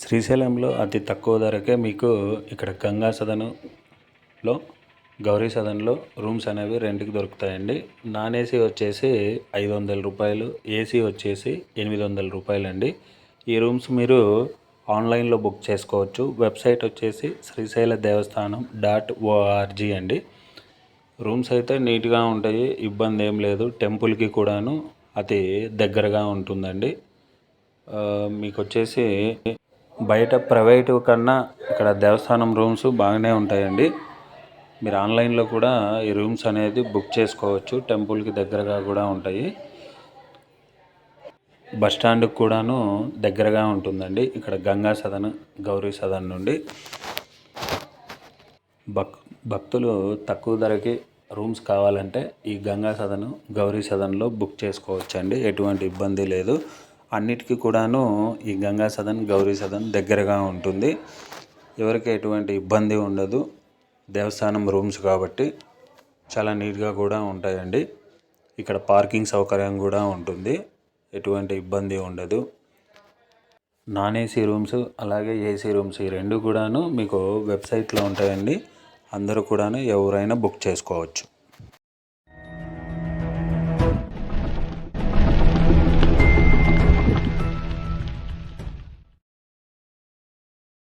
శ్రీశైలంలో అతి తక్కువ ధరకే మీకు ఇక్కడ గంగా సదనులో గౌరీ సదన్లో రూమ్స్ అనేవి రెంట్కి దొరుకుతాయండి. నాన్ ఏసీ వచ్చేసి ఐదు వందల రూపాయలు ఏసీ వచ్చేసి ఎనిమిది వందల రూపాయలు అండి ఈ రూమ్స్ మీరు ఆన్లైన్లో బుక్ చేసుకోవచ్చు. వెబ్సైట్ వచ్చేసి శ్రీశైల దేవస్థానం డాట్ ఓఆర్జీ అండి. రూమ్స్ అయితే నీట్గా ఉంటాయి ఇబ్బంది ఏం లేదు. టెంపుల్కి కూడాను అతి దగ్గరగా ఉంటుందండి. మీకు వచ్చేసి బయట ప్రైవేటు కన్నా ఇక్కడ దేవస్థానం రూమ్స్ బాగానే ఉంటాయండి. మీరు ఆన్లైన్లో కూడా ఈ రూమ్స్ అనేది బుక్ చేసుకోవచ్చు. టెంపుల్కి దగ్గరగా కూడా ఉంటాయి. బస్ స్టాండ్కి కూడాను దగ్గరగా ఉంటుందండి. ఇక్కడ గంగా సదన్ గౌరీ సదన్ నుండి. భక్ భక్తులు తక్కువ ధరకి రూమ్స్ కావాలంటే ఈ గంగా సదన్ గౌరీ సదన్లో బుక్ చేసుకోవచ్చండి. ఎటువంటి ఇబ్బంది లేదు. అన్నిటికీ కూడాను ఈ గంగా సదన్ గౌరీ సదన్ దగ్గరగా ఉంటుంది. ఎవరికి ఎటువంటి ఇబ్బంది ఉండదు. దేవస్థానం రూమ్స్ కాబట్టి చాలా నీట్గా కూడా ఉంటాయండి. ఇక్కడ పార్కింగ్ సౌకర్యం కూడా ఉంటుంది. ఎటువంటి ఇబ్బంది ఉండదు. నాన్ ఏసీ రూమ్స్ అలాగే ఏసీ రూమ్స్ ఈ రెండు కూడాను మీకు వెబ్సైట్లో ఉంటాయండి. అందరూ కూడాను ఎవరైనా బుక్ చేసుకోవచ్చు.